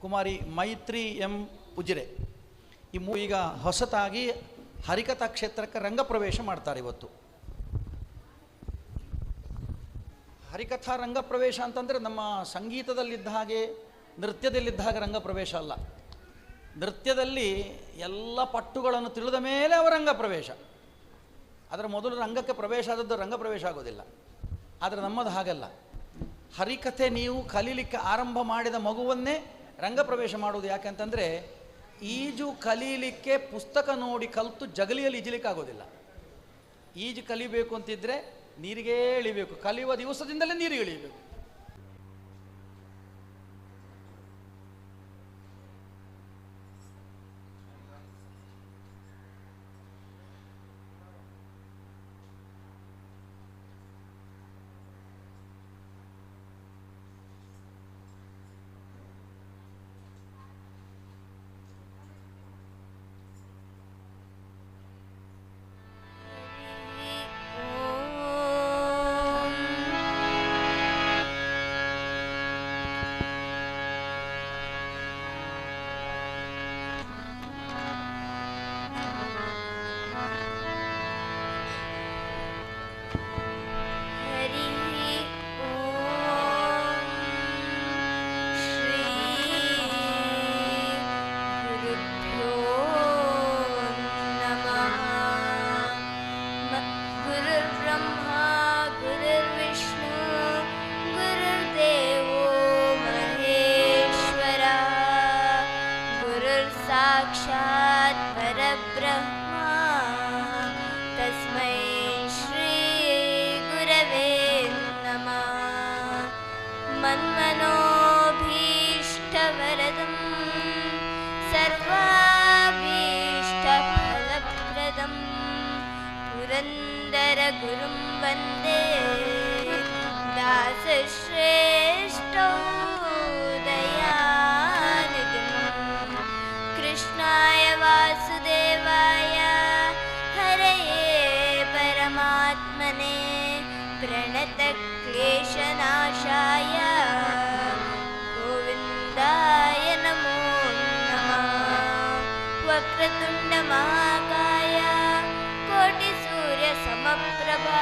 ಕುಮಾರಿ ಮೈತ್ರಿ ಎಂ ಉಜಿರೆ ಈ ಮೂ, ಈಗ ಹೊಸತಾಗಿ ಹರಿಕಥಾ ಕ್ಷೇತ್ರಕ್ಕೆ ರಂಗಪ್ರವೇಶ ಮಾಡ್ತಾರೆ ಇವತ್ತು. ಹರಿಕಥಾ ರಂಗಪ್ರವೇಶ ಅಂತಂದರೆ ನಮ್ಮ ಸಂಗೀತದಲ್ಲಿದ್ದ ಹಾಗೆ ನೃತ್ಯದಲ್ಲಿದ್ದ ಹಾಗೆ ರಂಗಪ್ರವೇಶ ಅಲ್ಲ. ನೃತ್ಯದಲ್ಲಿ ಎಲ್ಲ ಪಟ್ಟುಗಳನ್ನು ತಿಳಿದ ಮೇಲೆ ಅವರ ರಂಗಪ್ರವೇಶ ಅದರ ಮೊದಲು ರಂಗಕ್ಕೆ ಪ್ರವೇಶ ಆದದ್ದು ರಂಗಪ್ರವೇಶ ಆಗೋದಿಲ್ಲ. ಆದರೆ ನಮ್ಮದು ಹಾಗಲ್ಲ. ಹರಿಕಥೆ ನೀವು ಕಲೀಲಿಕ್ಕೆ ಆರಂಭ ಮಾಡಿದ ಮಗುವನ್ನೇ ರಂಗಪ್ರವೇಶ ಮಾಡುವುದು ಯಾಕೆಂತಂದರೆ ಈಜು ಕಲೀಲಿಕ್ಕೆ ಪುಸ್ತಕ ನೋಡಿ ಕಲಿತು ಜಗಲಿಯಲ್ಲಿ ಈಜಲಿಕ್ಕೆ ಆಗೋದಿಲ್ಲ ಈಜು ಕಲಿಬೇಕು ಅಂತಿದ್ರೆ ನೀರಿಗೇ ಇಳಿಬೇಕು ಕಲಿಯುವ ದಿವಸದಿಂದಲೇ ನೀರಿಗೆ ಇಳಿಬೇಕು साक्षात् परब्रह्म। वक्रतुण्डमहाकाय कोटिसूर्यसमप्रभा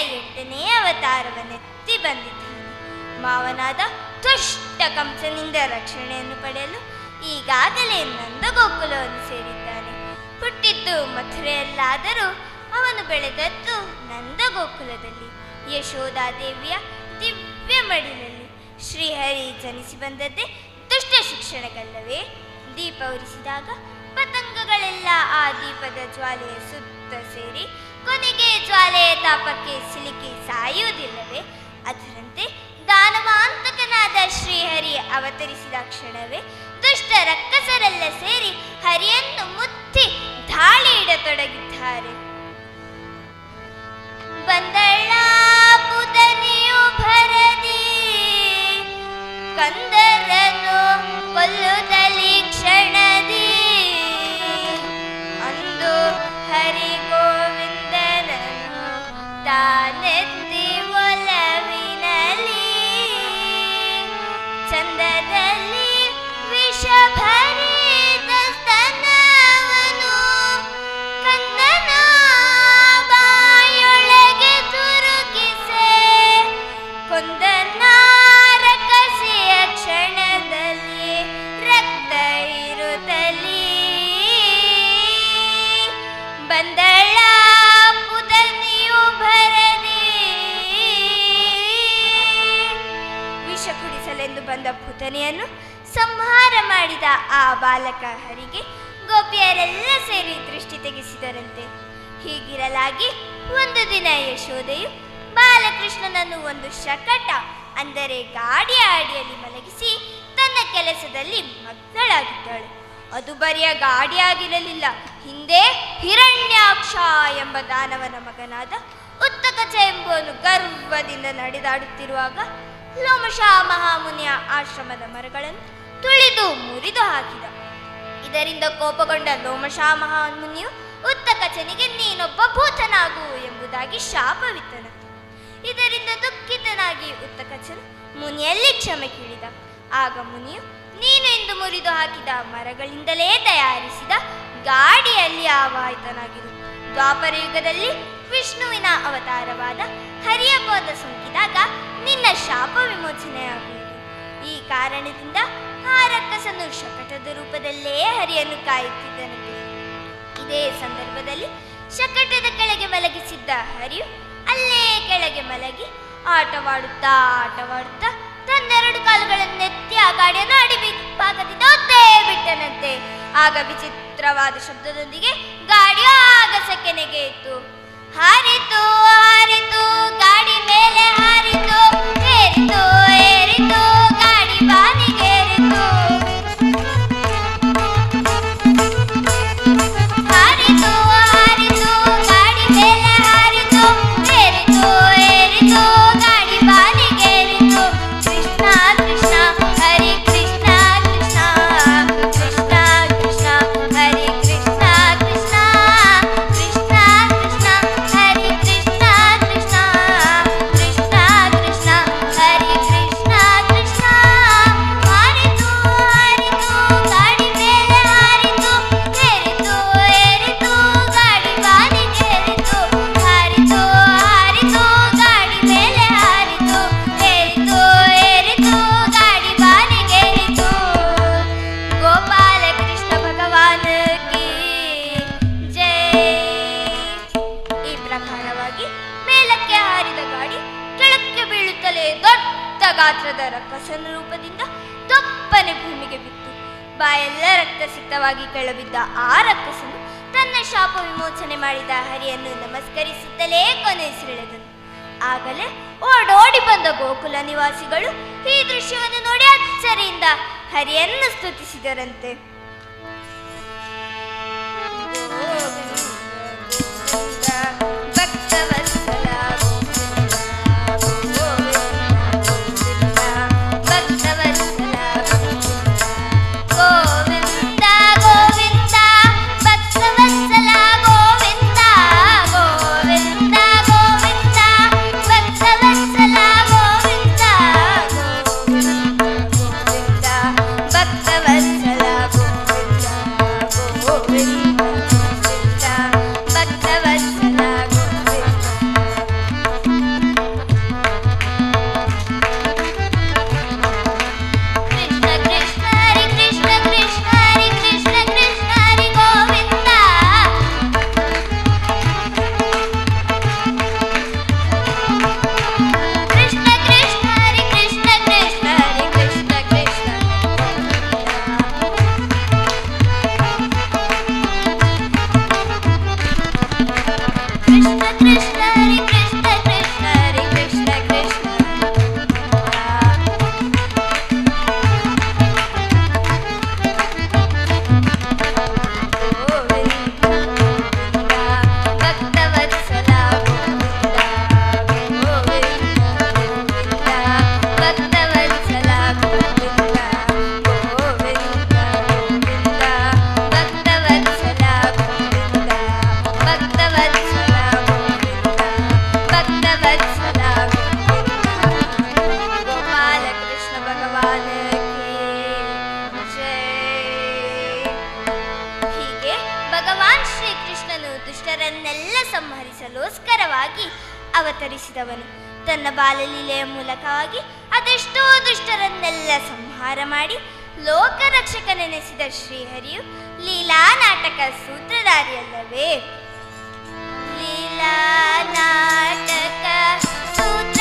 ಎಂಟನೇ ಅವತಾರವನ್ನೆತ್ತಿ ಬಂದಿದ್ದೇನೆ. ಮಾವನಾದ ತುಷ್ಟ ಕಂಸನಿಂದ ರಕ್ಷಣೆಯನ್ನು ಪಡೆಯಲು ಈಗಾಗಲೇ ನಂದಗೋಕುಲವನ್ನು ಸೇರಿದ್ದಾನೆ. ಹುಟ್ಟಿದ್ದು ಮಥುರೆಯಲ್ಲಾದರೂ ಅವನು ಬೆಳೆದದ್ದು ನಂದಗೋಕುಲದಲ್ಲಿ. ಯಶೋಧಾದೇವಿಯ ದಿವ್ಯ ಮಡಿಲಲ್ಲಿ ಶ್ರೀಹರಿ ಜನಿಸಿ ಬಂದದ್ದೇ ದುಷ್ಟ ಶಿಕ್ಷಣಗಲ್ಲವೇ? ದೀಪ ಉರಿಸಿದಾಗ ಪತಂಗಗಳೆಲ್ಲ ಆ ದೀಪದ ಜ್ವಾಲೆಯ ಸುತ್ತ ಸೇರಿ ಕೊನೆಗೆ ಜ್ವಾಲೆಯ ತಾಪಕ್ಕೆ ಸಿಲುಕಿ ಸಾಯುವುದಿಲ್ಲವೇ? ಅದರಂತೆ ದಾನವಾಂತಕನಾದ ಶ್ರೀಹರಿ ಅವತರಿಸಿದ ಕ್ಷಣವೇ ದುಷ್ಟ ರಕ್ಕಸರೆಲ್ಲ ಸೇರಿ ಹರಿಯನ್ನು ಮುತ್ತಿ ದಾಳಿ ಇಡತೊಡಗಿದ್ದಾರೆ. ಬಂದಳ ಪುದನಿಯು ಭರದಿ, ಕಂದರನು ಕೊಲ್ಲುತ್ತಲಿ ಕ್ಷಣದಿ. ಬಂದ ಪುತನೆಯನ್ನು ಸಂಹಾರ ಮಾಡಿದ ಆ ಬಾಲಕ ಹರಿಗೆ ಗೋಪಿಯರೆಲ್ಲ ಸೇರಿ ದೃಷ್ಟಿ ತೆಗೆಸಿದರಂತೆ. ಹೀಗಿರಲಾಗಿ ಒಂದು ದಿನ ಯಶೋದೆಯು ಬಾಲಕೃಷ್ಣನನ್ನು ಒಂದು ಶಕಟ, ಅಂದರೆ ಗಾಡಿಯ ಅಡಿಯಲ್ಲಿ ಮಲಗಿಸಿ ತನ್ನ ಕೆಲಸದಲ್ಲಿ ಮಗ್ನಳಾಗಿದ್ದಾಳೆ. ಅದು ಬರಿಯ ಗಾಡಿಯಾಗಿರಲಿಲ್ಲ ಹಿಂದೆ ಹಿರಣ್ಯಾಕ್ಷ ಎಂಬ ದಾನವನ ಮಗನಾದ ಉತ್ತಕಚ ಎಂಬುವನು ಗರ್ವದಿಂದ ನಡೆದಾಡುತ್ತಿರುವಾಗ ಲೋಮಶಾ ಮಹಾಮುನಿಯ ಆಶ್ರಮದ ಮರಗಳನ್ನು ತುಳಿದು ಮುರಿದು ಹಾಕಿದ. ಇದರಿಂದ ಕೋಪಗೊಂಡ ಲೋಮಶ ಮಹಾಮುನಿಯು ಉತ್ತಕಚನಿಗೆ ನೀನೊಬ್ಬ ಭೂತನಾಗು ಎಂಬುದಾಗಿ ಶಾಪವಿತ್ತನ. ಇದರಿಂದ ದುಃಖಿತನಾಗಿ ಉತ್ತಕಚನು ಮುನಿಯಲ್ಲಿ ಕ್ಷಮೆ ಕೇಳಿದ. ಆಗ ಮುನಿಯು, ನೀನು ಎಂದು ಮುರಿದು ಹಾಕಿದ ಮರಗಳಿಂದಲೇ ತಯಾರಿಸಿದ ಗಾಡಿಯಲ್ಲಿ ಆವಾಹಿತನಾಗಿರು. ದ್ವಾಪರ ಯುಗದಲ್ಲಿ ವಿಷ್ಣುವಿನ ಅವತಾರವಾದ ಹರಿಯ ಪಾದ ಸೋಕಿದಾಗ ನಿನ್ನ ಶಾಪ ವಿಮೋಚನೆಯಾಗುವುದು. ಈ ಕಾರಣದಿಂದ ಆ ರಕ್ಕಸನು ಶಕಟದ ರೂಪದಲ್ಲೇ ಹರಿಯನ್ನು ಕಾಯುತ್ತಿದ್ದನಂತೆ ಇದೇ ಸಂದರ್ಭದಲ್ಲಿ ಶಕಟದ ಕೆಳಗೆ ಮಲಗಿಸಿದ್ದ ಹರಿಯು ಅಲ್ಲೇ ಕೆಳಗೆ ಮಲಗಿ ಆಟವಾಡುತ್ತಾ ಆಟವಾಡುತ್ತಾ ತನ್ನೆರಡು ಕಾಲುಗಳನ್ನೆತ್ತಿ ಆ ಗಾಡಿಯನ್ನು ಅಡಿಬಿ ಭಾಗದಿಂದ ಬಿಟ್ಟನಂತೆ. ಆಗ ವಿಚಿತ್ರವಾದ ಶಬ್ದದೊಂದಿಗೆ ಗಾಡಿಯ ಆಗಸಕ್ಕೆ ನೆಗೆಯಿತು ಹಾರಿತು ಹಾರಿತು ಹಾರಿತು 耶！ರಕ್ತಸಿಕ್ತವಾಗಿ ಕೆಳಬಿದ್ದ ಆ ರಕ್ಕಸನು ತನ್ನ ಶಾಪ ವಿಮೋಚನೆ ಮಾಡಿದ ಹರಿಯನ್ನು ನಮಸ್ಕರಿಸುತ್ತಲೇ ಕೊನೆಸಿಳೆದನು ಆಗಲೇ ಓಡೋಡಿ ಬಂದ ಗೋಕುಲ ನಿವಾಸಿಗಳು ಈ ದೃಶ್ಯವನ್ನು ನೋಡಿ ಅಚ್ಚರಿಯಿಂದ ಹರಿಯನ್ನು ಸ್ತುತಿಸಿದರಂತೆ. ದುಷ್ಟರನ್ನೆಲ್ಲ ಸಂಹರಿಸಲೋಸ್ಕರವಾಗಿ ಅವತರಿಸಿದವನು. ತನ್ನ ಬಾಲಲೀಲೆಯ ಮೂಲಕವಾಗಿ ಅದೆಷ್ಟೋ ದುಷ್ಟರನ್ನೆಲ್ಲ ಸಂಹಾರ ಮಾಡಿ ಲೋಕರಕ್ಷಕನೆನಿಸಿದ ಶ್ರೀಹರಿಯು ಲೀಲಾ ನಾಟಕ ಸೂತ್ರಧಾರಿಯಲ್ಲವೇ. ಲೀಲಾ ನಾಟಕ ಸೂತ್ರಧಾರಿ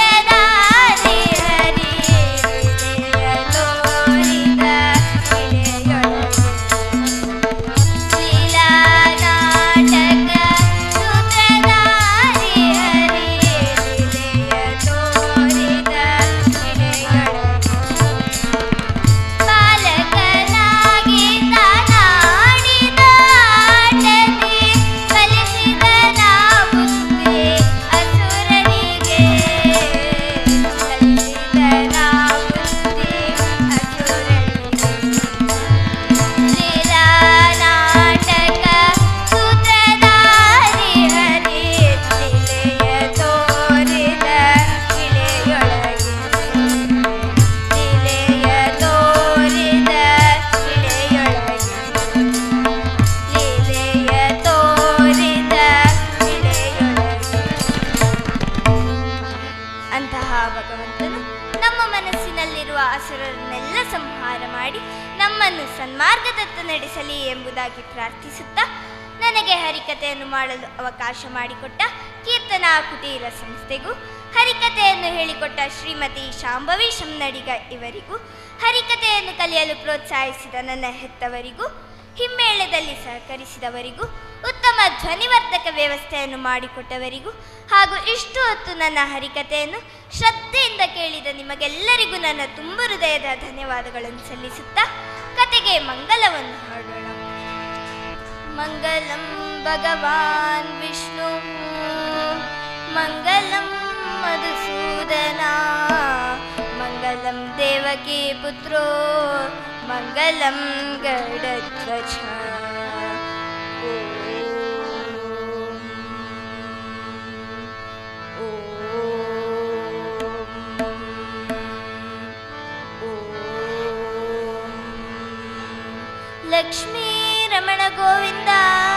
ಅವಕಾಶ ಮಾಡಿಕೊಟ್ಟ ಕೀರ್ತನಾ ಕುಟೀರ ಸಂಸ್ಥೆಗೂ ಹರಿಕತೆಯನ್ನು ಹೇಳಿಕೊಟ್ಟ ಶ್ರೀಮತಿ ಶಾಂಭವಿ ಶಮ್ನಡಿಗ ಇವರಿಗೂ ಹರಿಕತೆಯನ್ನು ಕಲಿಯಲು ಪ್ರೋತ್ಸಾಹಿಸಿದ ನನ್ನ ಹೆತ್ತವರಿಗೂ, ಹಿಮ್ಮೇಳದಲ್ಲಿ ಸಹಕರಿಸಿದವರಿಗೂ, ಉತ್ತಮ ಧ್ವನಿವರ್ಧಕ ವ್ಯವಸ್ಥೆಯನ್ನು ಮಾಡಿಕೊಟ್ಟವರಿಗೂ ಹಾಗೂ ಇಷ್ಟು ಹೊತ್ತು ನನ್ನ ಹರಿಕತೆಯನ್ನು ಶ್ರದ್ಧೆಯಿಂದ ಕೇಳಿದ ನಿಮಗೆಲ್ಲರಿಗೂ ನನ್ನ ತುಂಬ ಹೃದಯದ ಧನ್ಯವಾದಗಳನ್ನು ಸಲ್ಲಿಸುತ್ತಾ, ಕತೆಗೆ ಮಂಗಲವನ್ನು ಹಾಡೋಣ. ಮಂಗಲಂ भगवान् विष्णु। मङ्गलं मधुसूदना। मङ्गलं देवकी पुत्रो। मङ्गलं गडध्वज लक्ष्मी रमण गोविन्दा।